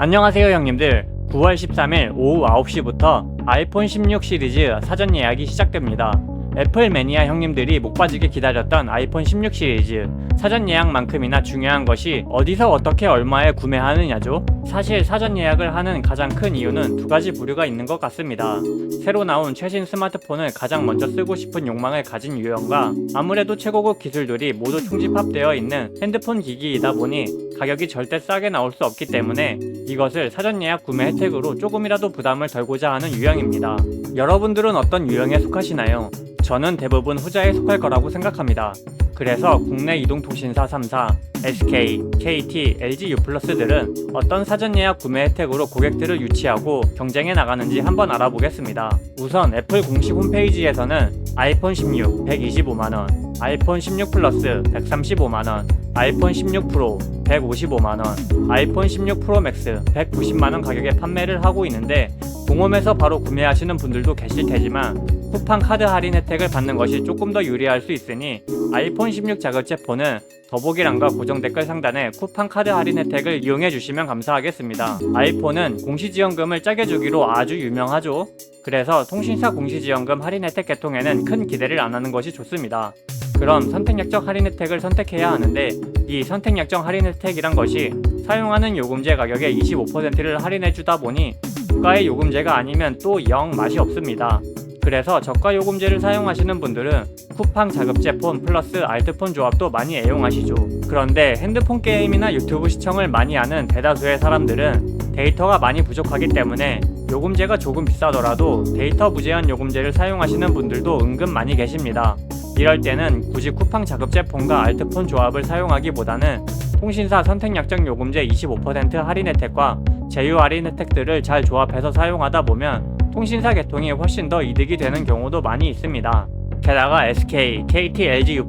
안녕하세요 형님들. 9월 13일 오후 9시부터 아이폰 16 시리즈 사전 예약이 시작됩니다. 애플 매니아 형님들이 목 빠지게 기다렸던 아이폰 16 시리즈 사전 예약만큼이나 중요한 것이 어디서 어떻게 얼마에 구매하느냐죠 사실 사전 예약을 하는 가장 큰 이유는 두 가지 부류가 있는 것 같습니다 새로 나온 최신 스마트폰을 가장 먼저 쓰고 싶은 욕망을 가진 유형과 아무래도 최고급 기술들이 모두 총집합되어 있는 핸드폰 기기이다 보니 가격이 절대 싸게 나올 수 없기 때문에 이것을 사전 예약 구매 혜택으로 조금이라도 부담을 덜고자 하는 유형입니다. 여러분들은 어떤 유형에 속하시나요? 저는 대부분 후자에 속할 거라고 생각합니다. 그래서 국내 이동통신사 3사, SK, KT, LG U+들은 어떤 사전 예약 구매 혜택으로 고객들을 유치하고 경쟁해 나가는지 한번 알아보겠습니다. 우선 애플 공식 홈페이지에서는 아이폰 16 125만 원, 아이폰 16 플러스 135만 원, 아이폰 16 프로 155만 원, 아이폰 16 프로 맥스 190만 원 가격에 판매를 하고 있는데 공홈에서 바로 구매하시는 분들도 계실 테지만 쿠팡 카드 할인 혜택을 받는 것이 조금 더 유리할 수 있으니 아이폰 16 자급제 폰은 더보기란과 고정 댓글 상단에 쿠팡 카드 할인 혜택을 이용해 주시면 감사하겠습니다. 아이폰은 공시지원금을 짜게 주기로 아주 유명하죠. 그래서 통신사 공시지원금 할인 혜택 개통에는 큰 기대를 안 하는 것이 좋습니다. 그럼 선택약정 할인 혜택을 선택해야 하는데 이 선택약정 할인 혜택이란 것이 사용하는 요금제 가격의 25%를 할인해 주다 보니 고가의 요금제가 아니면 또 영 맛이 없습니다. 그래서 저가 요금제를 사용하시는 분들은 쿠팡 자급제 폰 플러스 알트폰 조합도 많이 애용하시죠. 그런데 핸드폰 게임이나 유튜브 시청을 많이 하는 대다수의 사람들은 데이터가 많이 부족하기 때문에 요금제가 조금 비싸더라도 데이터 무제한 요금제를 사용하시는 분들도 은근 많이 계십니다. 이럴 때는 굳이 쿠팡 자급제 폰과 알트폰 조합을 사용하기보다는 통신사 선택 약정 요금제 25% 할인 혜택과 제휴 할인 혜택들을 잘 조합해서 사용하다 보면 통신사 개통이 훨씬 더 이득이 되는 경우도 많이 있습니다. 게다가 SK, KT, LG U+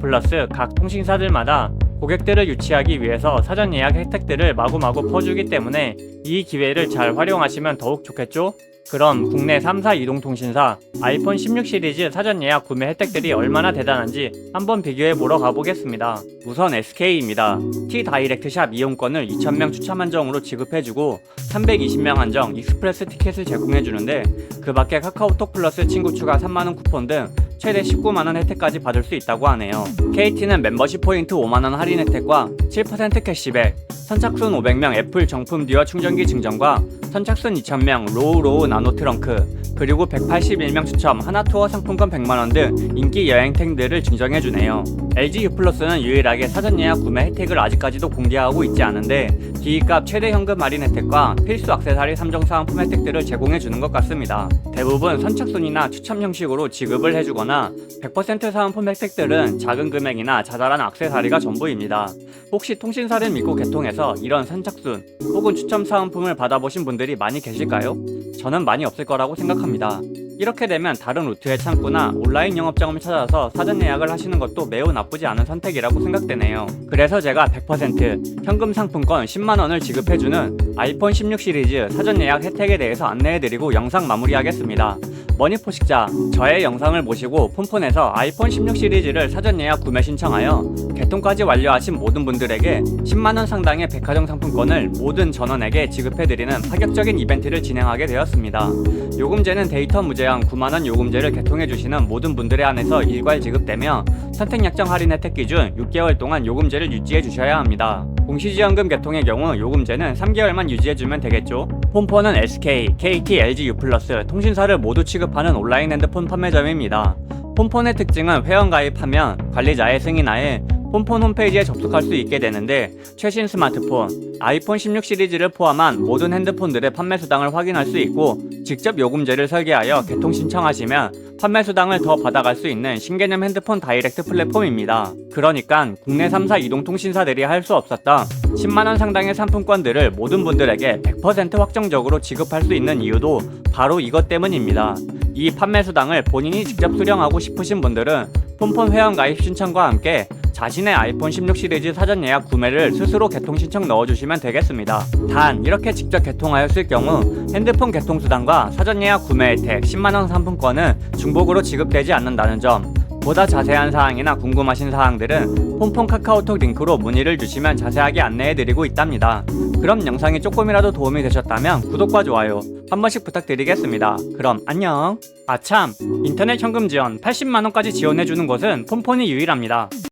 각 통신사들마다 고객들을 유치하기 위해서 사전 예약 혜택들을 마구마구 퍼주기 때문에 이 기회를 잘 활용하시면 더욱 좋겠죠? 그럼 국내 3사 이동통신사 아이폰 16 시리즈 사전 예약 구매 혜택들이 얼마나 대단한지 한번 비교해 보러 가보겠습니다. 우선 SK입니다. T 다이렉트 샵 이용권을 2,000명 추첨 한정으로 지급해주고 320명 한정 익스프레스 티켓을 제공해주는데 그 밖에 카카오톡 플러스 친구 추가 3만원 쿠폰 등 최대 19만원 혜택까지 받을 수 있다고 하네요. KT는 멤버십 포인트 5만원 할인 혜택과 7% 캐시백, 선착순 500명 애플 정품 듀얼 충전기 증정과 선착순 2,000명 로우 로우 나노 트렁크 그리고 181명 추첨 하나 투어 상품권 100만원 등 인기 여행템들을 증정해주네요. LG U+는 유일하게 사전 예약 구매 혜택을 아직까지도 공개하고 있지 않은데 기기값 최대 현금 할인 혜택과 필수 액세서리 3종 사은품 혜택들을 제공해주는 것 같습니다. 대부분 선착순이나 추첨 형식으로 지급을 해주거나 100% 사은품 혜택들은 작은 금액 이나 자잘한 액세서리가 전부입니다. 혹시 통신사를 믿고 개통해서 이런 선착순 혹은 추첨 사은품을 받아보신 분들이 많이 계실까요? 저는 많이 없을 거라고 생각합니다. 이렇게 되면 다른 루트의 창구나 온라인 영업장을 찾아서 사전 예약을 하시는 것도 매우 나쁘지 않은 선택이라고 생각되네요. 그래서 제가 100% 현금 상품권 10만원을 지급해주는 아이폰 16 시리즈 사전 예약 혜택에 대해서 안내해드리고 영상 마무리하겠습니다. 머니포식자 저의 영상을 보시고 폰폰에서 아이폰 16 시리즈를 사전 예약 구매 신청하여 개통까지 완료하신 모든 분들에게 10만원 상당의 백화점 상품권을 모든 전원에게 지급해드리는 파격적인 이벤트를 진행하게 되었습니다. 요금제는 데이터 무제한 9만원 요금제를 개통해주시는 모든 분들에 한해서 일괄 지급되며 선택 약정 할인 혜택 기준 6개월 동안 요금제를 유지해 주셔야 합니다. 공시지원금 개통의 경우 요금제는 3개월만 유지해주면 되겠죠. 폰폰은 SK, KT, LG U+, 통신사를 모두 취급하는 온라인 핸드폰 판매점입니다. 폰폰의 특징은 회원 가입하면 관리자의 승인하에 폰폰 홈페이지에 접속할 수 있게 되는데 최신 스마트폰, 아이폰 16 시리즈를 포함한 모든 핸드폰들의 판매 수당을 확인할 수 있고 직접 요금제를 설계하여 개통 신청하시면 판매 수당을 더 받아갈 수 있는 신개념 핸드폰 다이렉트 플랫폼입니다. 그러니까 국내 3사 이동통신사들이 할 수 없었던 10만원 상당의 상품권들을 모든 분들에게 100% 확정적으로 지급할 수 있는 이유도 바로 이것 때문입니다. 이 판매 수당을 본인이 직접 수령하고 싶으신 분들은 폰폰 회원 가입 신청과 함께 자신의 아이폰 16 시리즈 사전 예약 구매를 스스로 개통 신청 넣어주시면 되겠습니다. 단 이렇게 직접 개통하였을 경우 핸드폰 개통 수당과 사전 예약 구매 혜택 10만원 상품권은 중복으로 지급되지 않는다는 점 보다 자세한 사항이나 궁금하신 사항들은 폰폰 카카오톡 링크로 문의를 주시면 자세하게 안내해드리고 있답니다. 그럼 영상이 조금이라도 도움이 되셨다면 구독과 좋아요 한 번씩 부탁드리겠습니다. 그럼 안녕. 아참 인터넷 현금 지원 80만원까지 지원해주는 곳은 폰폰이 유일합니다.